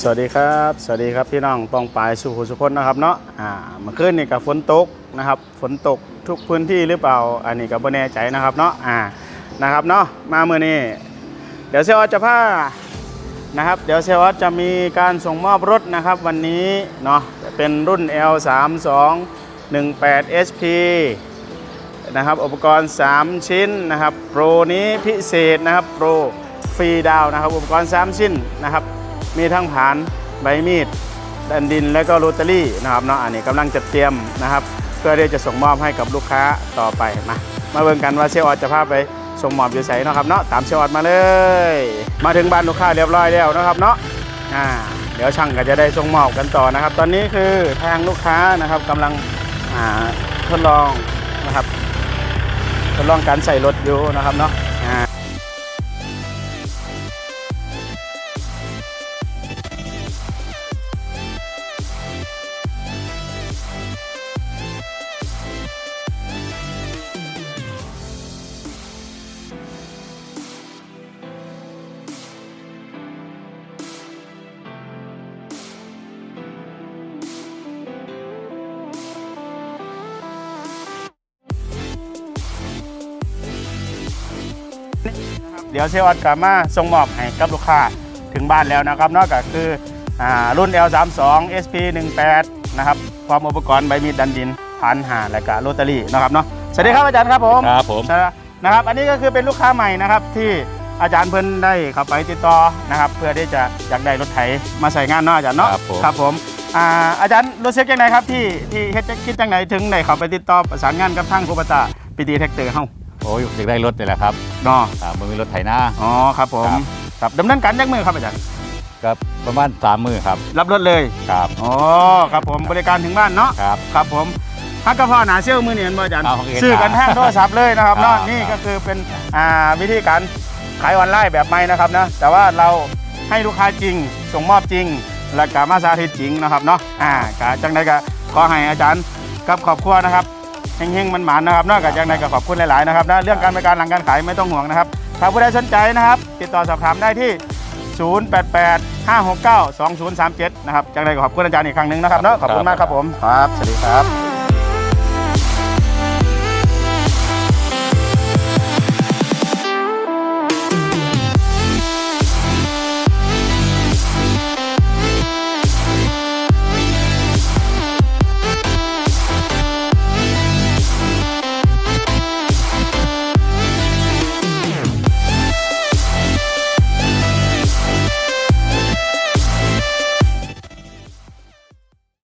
สวัสดีครับ สวัสดีครับพี่น้องปองปายสุขุสุคนนะครับเนาะอ่าเมื่อคืนนี่กับฝนตกนะครับ ฝนตกทุกพื้นที่หรือเปล่า อันนี้ก็บ่แน่ใจนะครับเนาะอ่านะครับเนาะมาเมื่อนี้เดี๋ยวเซลล์จะพานะครับ เดี๋ยวเซลล์จะมีการส่งมอบรถนะครับ วันนี้เนาะเป็นรุ่น L32 18 SP นะครับอุปกรณ์ 3 ชิ้นนะครับโปรนี้พิเศษนะครับโปรฟรีดาวน์นะครับอุปกรณ์ 3 ชิ้นนะครับ มีทั้งผานใบมีดดันดินและก็โรตารี่นะครับเนาะอันนี้กำลังจะเตรียมนะครับ เพื่อที่จะส่งมอบให้กับลูกค้าต่อไปมามาเบิ่งกันว่าเซลล์ออดจะพาไปส่งมอบอยู่ไสเนาะครับเนาะตามเซลล์ออดมาเลย มาถึงบ้านลูกค้าเรียบร้อยแล้วนะครับเนาะอ่าเดี๋ยวช่างก็จะได้ส่งมอบกันต่อนะครับ ตอนนี้คือทางลูกค้านะครับกำลังอ่าทดลองนะครับทดลองการใส่รถอยู่นะครับเนาะ เดี๋ยวเซลล์ออดกลับมาส่งมอบให้กับลูกค้าถึงบ้านแล้วนะครับเนอกจากคืออ่ารุ่น L32 SP 18 นะครับพร้อมอุปกรณ์ใบมีดดันดินพันหาและก็โรตารี่นะครับเนาะสวัสดีครับอาจารย์ครับผมครับผมนะครับ อันนี้ก็คือเป็นลูกค้าใหม่นะครับที่อาจารย์เพิ่นได้เข้าไปติดต่อนะครับ เพื่อที่จะอยากได้รถไถมาใส่งานเนาะอาจารย์เนาะครับผมครับผมอ่าอาจารย์รู้สึกยังไงครับที่ที่เฮ็ดคิดจังไหนถึงได้เข้าไปติดต่อประสานงานกับทางคูปตาปีตีแท็กเตอร์เฮา โอ้ยอยากได้รถนี่แหละครับเนาะอ่ามันมีรถไถนา อ๋อครับผมครับ ครับดำเนินการยักมือครับอาจารย์ก็ประมาณสามมือครับรับรถเลยครับอ๋อครับผมบริการถึงบ้านเนาะครับ ครับผมฮักกระเพาะหนาเชี่ยวมือเนียนบ่อาจารย์เอาโอเคซื้อกันทางโทรศัพท์เลยนะครับครับเนาะนี่ก็คือเป็นอ่าวิธีการขายออนไลน์แบบใหม่นะครับนะแต่ว่าเราให้ลูกค้าจริงส่งมอบจริง และก็มาสาธิตจริงนะครับเนาะอ่ากะจังใดก็ขอให้อาจารย์กับครอบครัวนะครับ เฮงๆมันหมานนะครับนอกจากจากในก็ขอบคุณหลายๆนะครับนะเรื่องการบริการหลังการขายไม่ต้องห่วงนะครับถ้าผู้ใดสนใจนะครับ ติดต่อสอบถามได้ที่ 088 569 2037 นะครับจากในก็ขอบคุณอาจารย์อีกครั้งหนึ่งนะครับเนาะขอบคุณมากครับผมครับสวัสดีครับ